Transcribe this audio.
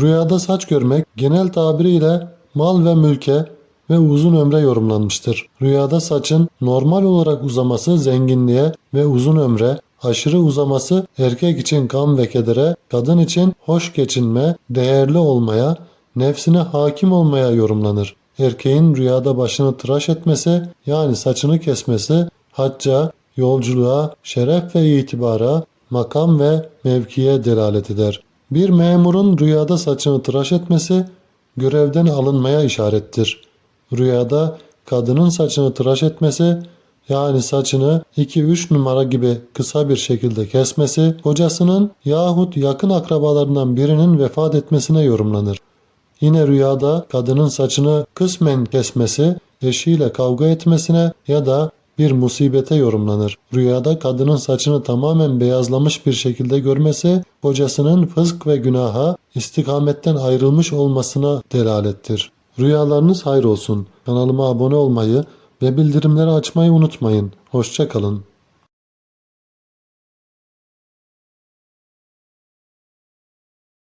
Rüyada saç görmek genel tabiriyle mal ve mülke ve uzun ömre yorumlanmıştır. Rüyada saçın normal olarak uzaması zenginliğe ve uzun ömre, aşırı uzaması erkek için gam ve kedere, kadın için hoş geçinme, değerli olmaya, nefsine hakim olmaya yorumlanır. Erkeğin rüyada başını tıraş etmesi yani saçını kesmesi hacca, yolculuğa, şeref ve itibara, makam ve mevkiye delalet eder. Bir memurun rüyada saçını tıraş etmesi görevden alınmaya işarettir. Rüyada kadının saçını tıraş etmesi yani saçını 2-3 numara gibi kısa bir şekilde kesmesi kocasının yahut yakın akrabalarından birinin vefat etmesine yorumlanır. Yine rüyada kadının saçını kısmen kesmesi eşiyle kavga etmesine ya da bir musibete yorumlanır. Rüyada kadının saçını tamamen beyazlamış bir şekilde görmesi kocasının fısk ve günaha istikametten ayrılmış olmasına delalettir. Rüyalarınız hayır olsun. Kanalıma abone olmayı ve bildirimleri açmayı unutmayın. Hoşçakalın.